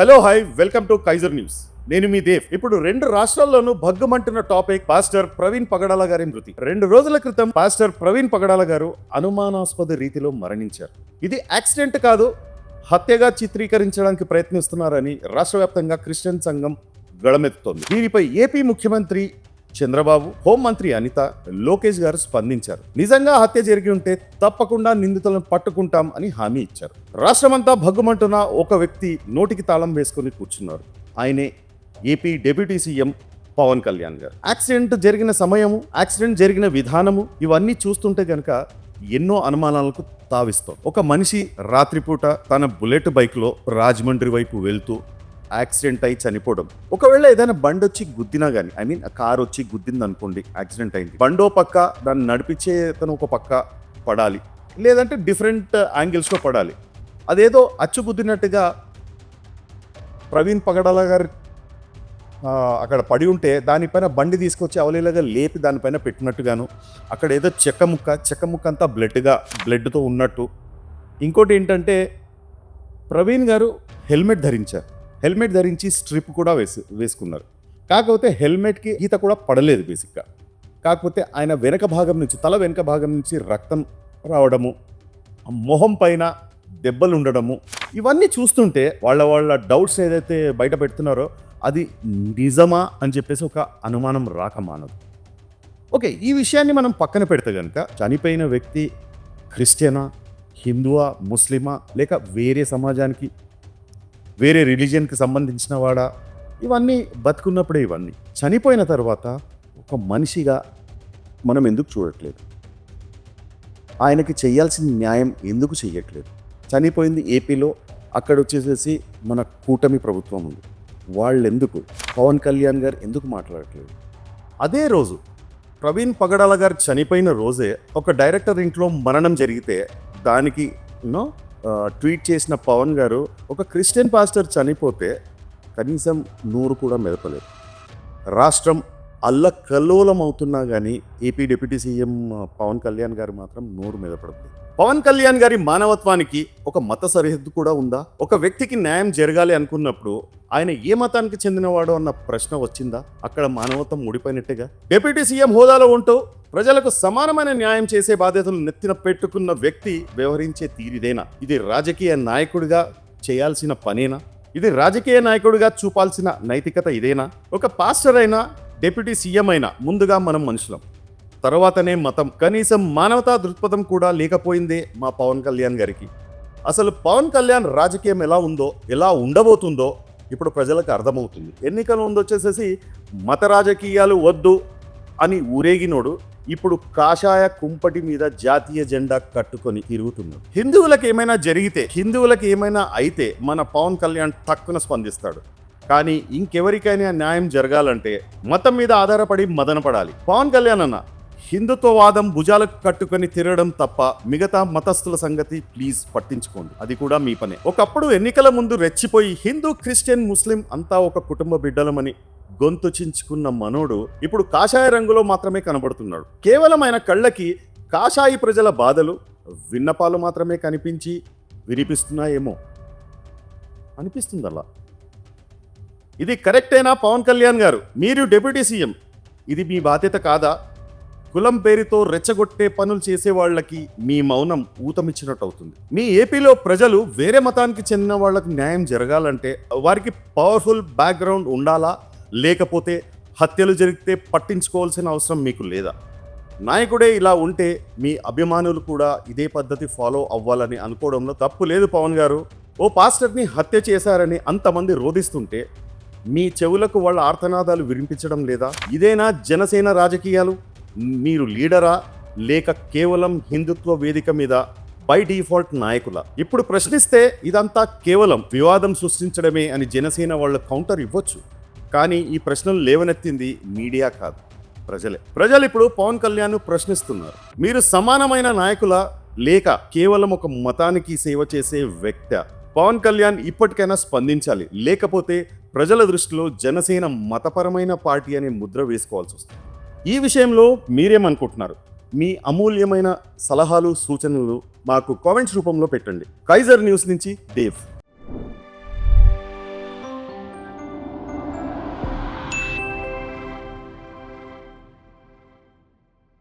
Hello hi welcome to Kaizer news నేను మీ దేవ్. ఇప్పుడు రెండు రాష్ట్రాల్లోనూ భగ్గుమంటున్న టాపిక్ పాస్టర్ ప్రవీణ్ పగడాల గారి మృతి. రెండు రోజుల క్రితం పాస్టర్ ప్రవీణ్ పగడాల గారు అనుమానాస్పద రీతిలో మరణించారు. ఇది యాక్సిడెంట్ కాదు హత్యగా చిత్రీకరించడానికి ప్రయత్నిస్తున్నారని రాష్ట్ర వ్యాప్తంగా క్రిస్టియన్ సంఘం గళమెత్తుతోంది. దీనిపై ఏపీ ముఖ్యమంత్రి చంద్రబాబు హోంమంత్రి అనిత లోకేష్ గారు స్పందించారు. నిజంగా హత్య జరిగి ఉంటే తప్పకుండా నిందితులను పట్టుకుంటాం అని హామీ ఇచ్చారు. రాష్ట్రమంతా భగ్గుమంటున్న ఒక వ్యక్తి నోటికి తాళం వేసుకుని కూర్చున్నారు. ఆయనే AP deputy CM Pawan Kalyan garu. Accident జరిగిన సమయము యాక్సిడెంట్ జరిగిన విధానము ఇవన్నీ చూస్తుంటే గనక ఎన్నో అనుమానాలకు తావిస్తాం. ఒక మనిషి రాత్రిపూట తన బుల్లెట్ బైక్లో రాజమండ్రి వైపు వెళ్తూ యాక్సిడెంట్ అయి చనిపోవడం. ఒకవేళ ఏదైనా బండి వచ్చి గుద్దినా కానీ ఐ మీన్ కార్ వచ్చి గుద్దింది అనుకోండి యాక్సిడెంట్ అయింది. బండో పక్క దాన్ని నడిపించే తను ఒక పక్క పడాలి. లేదంటే డిఫరెంట్ యాంగిల్స్లో పడాలి. అదేదో అచ్చు గుద్దినట్టుగా ప్రవీణ్ పగడాల గారి అక్కడ పడి ఉంటే దానిపైన బండి తీసుకొచ్చి అవలీలగా లేపి దానిపైన పెట్టినట్టుగాను అక్కడ ఏదో చెక్క ముక్క చెక్క ముక్క అంతా బ్లడ్గా బ్లడ్తో ఉన్నట్టు. ఇంకోటి ఏంటంటే ప్రవీణ్ గారు హెల్మెట్ ధరించారు. హెల్మెట్ ధరించి స్ట్రిప్ కూడా వేసి వేసుకున్నారు. కాకపోతే హెల్మెట్కి ఈత కూడా పడలేదు బేసిక్గా. కాకపోతే ఆయన వెనక భాగం నుంచి తల వెనక భాగం నుంచి రక్తం రావడము మొహం పైన దెబ్బలు ఉండడము ఇవన్నీ చూస్తుంటే వాళ్ళ వాళ్ళ డౌట్స్ ఏదైతే బయట పెడుతున్నారో అది నిజమా అని చెప్పేసి ఒక అనుమానం రాక మానదు. ఓకే ఈ విషయాన్ని మనం పక్కన పెడితే కనుక చనిపోయిన వ్యక్తి క్రిస్టియనా హిందువా ముస్లిమా లేక వేరే సమాజానికి వేరే రిలీజియన్కి సంబంధించిన వాడా? ఇవన్నీ బతుకున్నప్పుడే ఇవన్నీ. చనిపోయిన తర్వాత ఒక మనిషిగా మనం ఎందుకు చూడట్లేదు? ఆయనకి చేయాల్సిన న్యాయం ఎందుకు చేయట్లేదు చనిపోయింది ఏపీలో అక్కడ వచ్చేసేసి మన కూటమి ప్రభుత్వం ఉంది. వాళ్ళు ఎందుకు పవన్ కళ్యాణ్ గారు ఎందుకు మాట్లాడట్లేదు? అదే రోజు ప్రవీణ్ పగడాల గారు చనిపోయిన రోజే ఒక డైరెక్టర్ ఇంట్లో మరణం జరిగితే దానికి యూనో ట్వీట్ చేసిన పవన్ గారు ఒక క్రిస్టియన్ పాస్టర్ చనిపోతే కనీసం నూరు కూడా మెదపలేదు. రాష్ట్రం అల్ల కల్లోలం అవుతున్నా కానీ AP deputy CM Pawan Kalyan garu మాత్రం నోరు మెదపడదు పవన్ కళ్యాణ్ గారి మానవత్వానికి ఒక మత సరిహద్దు కూడా ఉందా? ఒక వ్యక్తికి న్యాయం జరగాలి అనుకున్నప్పుడు ఆయన ఏ మతానికి చెందినవాడు అన్న ప్రశ్న వచ్చిందా? అక్కడ మానవత్వం ముడిపోయినట్టుగా? డిప్యూటీ సీఎం హోదాలో ఉంటూ ప్రజలకు సమానమైన న్యాయం చేసే బాధ్యతలు నెత్తిన పెట్టుకున్న వ్యక్తి వ్యవహరించే తీరిదేనా? ఇది రాజకీయ నాయకుడిగా చేయాల్సిన పనేనా? ఇది రాజకీయ నాయకుడిగా చూపాల్సిన నైతికత ఇదేనా? ఒక పాస్టర్ అయినా డిప్యూటీ సీఎం అయినా ముందుగా మనం మనుషులం. తర్వాతనే మతం. కనీసం మానవతా దృక్పథం కూడా లేకపోయిందే మా పవన్ కళ్యాణ్ గారికి. అసలు పవన్ కళ్యాణ్ రాజకీయం ఎలా ఉందో ఎలా ఉండబోతుందో ఇప్పుడు ప్రజలకు అర్థమవుతుంది. ఎన్నికల ముందు వచ్చేసేసి మత రాజకీయాలు వద్దు అని ఊరేగినోడు ఇప్పుడు కాషాయ కుంపటి మీద జాతీయ జెండా కట్టుకొని తిరుగుతున్నాడు. హిందువులకు ఏమైనా జరిగితే హిందువులకు ఏమైనా అయితే మన పవన్ కళ్యాణ్ తక్కువ స్పందిస్తాడు. కానీ ఇంకెవరికైనా న్యాయం జరగాలంటే మతం మీద ఆధారపడి మదనపడాలి. పవన్ కళ్యాణ్ అన్న హిందుత్వవాదం భుజాలకు కట్టుకొని తిరగడం తప్ప మిగతా మతస్థుల సంగతి ప్లీజ్ పట్టించుకోండి. అది కూడా మీ పనే. ఒకప్పుడు ఎన్నికల ముందు రెచ్చిపోయి హిందూ క్రిస్టియన్ ముస్లిం అంతా ఒక కుటుంబ బిడ్డలమని గొంతు చించుకున్న మనోడు ఇప్పుడు కాషాయ రంగులో మాత్రమే కనబడుతున్నాడు. కేవలం ఆయన కళ్ళకి కాషాయి ప్రజల బాధలు విన్నపాలు మాత్రమే కనిపించి వినిపిస్తున్నాయేమో. అనిపిస్తుంది అలా ఇది కరెక్టేనా పవన్ కళ్యాణ్ గారు? మీరు డెప్యూటీ సీఎం. ఇది మీ బాధ్యత కాదా? కులం పేరుతో రెచ్చగొట్టే పనులు చేసే వాళ్ళకి మీ మౌనం ఊతమిచ్చినట్టు అవుతుంది మీ ఏపీలో ప్రజలు వేరే మతానికి చెందిన వాళ్ళకు న్యాయం జరగాలంటే వారికి పవర్ఫుల్ బ్యాక్గ్రౌండ్ ఉండాలా? లేకపోతే హత్యలు జరిగితే పట్టించుకోవాల్సిన అవసరం మీకు లేదా? నాయకుడే ఇలా ఉంటే మీ అభిమానులు కూడా ఇదే పద్ధతి ఫాలో అవ్వాలని అనుకోవడంలో తప్పు లేదు పవన్ గారు. ఓ పాస్టర్ని హత్య చేశారని అంతమంది రోధిస్తుంటే మీ చెవులకు వాళ్ళ ఆర్తనాదాలు వినిపించడం లేదా? ఇదేనా జనసేన రాజకీయాలు? మీరు లీడరా లేక కేవలం హిందుత్వ వేదిక మీద బై డిఫాల్ట్ నాయకుల? ఇప్పుడు ప్రశ్నిస్తే ఇదంతా కేవలం వివాదం సృష్టించడమే అని జనసేన వాళ్ళ కౌంటర్ ఇవ్వచ్చు. కానీ ఈ ప్రశ్నలు లేవనెత్తింది మీడియా కాదు ప్రజలే. ప్రజలు ఇప్పుడు పవన్ కళ్యాణ్ ప్రశ్నిస్తున్నారు. మీరు సమానమైన నాయకుల లేక కేవలం ఒక మతానికి సేవ చేసే వ్యక్తి? పవన్ కళ్యాణ్ ఇప్పటికైనా స్పందించాలి. లేకపోతే ప్రజల దృష్టిలో జనసేన మతపరమైన పార్టీ అనే ముద్ర వేసుకోవాల్సి వస్తుంది. ఈ విషయంలో మీరేమనుకుంటున్నారు? మీ అమూల్యమైన సలహాలు సూచనలు మాకు కామెంట్స్ రూపంలో పెట్టండి. కైజర్ న్యూస్ నుంచి దేవ్.